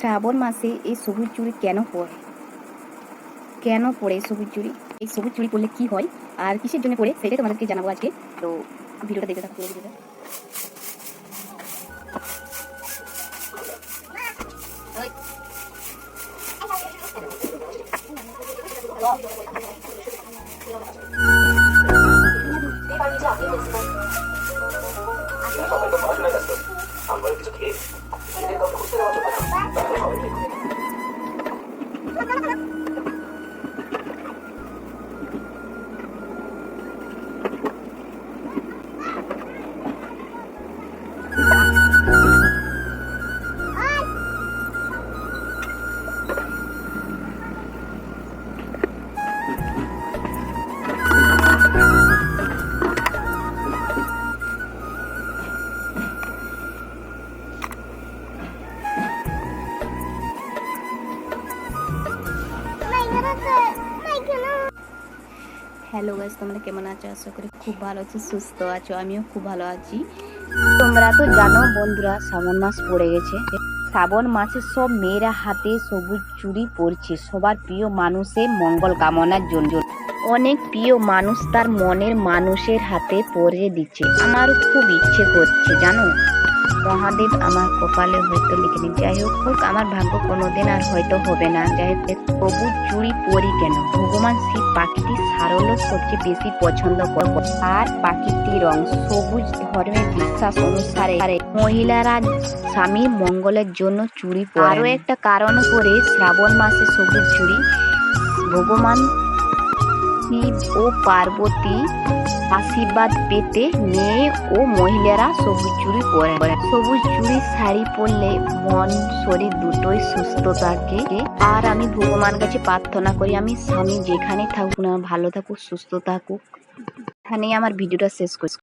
শ্রাবণ মাসে এই সবুজ চুড়ি কেন পরে কেন পরে সবুজ চুড়ি এই সবুজ চুড়ি পরলে কি হয় আর কিসের জন্য পরে সেটাই তোমাদেরকে জানাব আজকে তো ভিডিওটা দেখতে থাকো পুরো ভিডিওটা আমরা কিছু খেয়ে হ্যালো গাইজ তোমরা কেমন আছো? আশা করি খুব ভালো আছো, সুস্থ আছো, আমিও খুব ভালো আছি। তোমরা তো জানো, বন্ধুরা, শ্রাবণ মাস পড়ে গেছে। শ্রাবণ মাসে সব মেয়েরা হাতে সবুজ চুড়ি পরছে, সবার প্রিয় মানুষের মঙ্গল কামনার জন্য। অনেক প্রিয় মানুষ তার মনের মানুষের হাতে পরে দিচ্ছে। আমারও খুব ইচ্ছে করছে, জানো? মহাদেব আমার কপালে হয়তো লিখে দিন। যাই হোক হোক, আমার ভাগ্য কোনোদিন আর হয়তো হবে না। যাই হোক সবুজ চুড়ি পরি কেন? ভগবান শিব পাখিটি সারল্য সবচেয়ে বেশি পছন্দ করে আর পাখিটি রং সবুজ ধর্মের বিশ্বাস অনুসারে। মহিলারা স্বামীর মঙ্গলের জন্য চুড়ি পরে। আরও একটা কারণ করে শ্রাবণ মাসে সবুজ চুড়ি ভগবান শিব ও পার্বতী আশীর্বাদ পেতে মেয়ে ও মহিলারা সবুজ চুড়ি পরে। সবুজ চুড়ি, শাড়ি পরলে মন, শরীর দুটোই সুস্থ থাকে। আর আমি ভগবান কাছে প্রার্থনা করি, আমি স্বামী যেখানে থাকুক না, ভালো থাকুক, সুস্থ থাকুক। এখানেই আমার ভিডিওটা শেষ করছি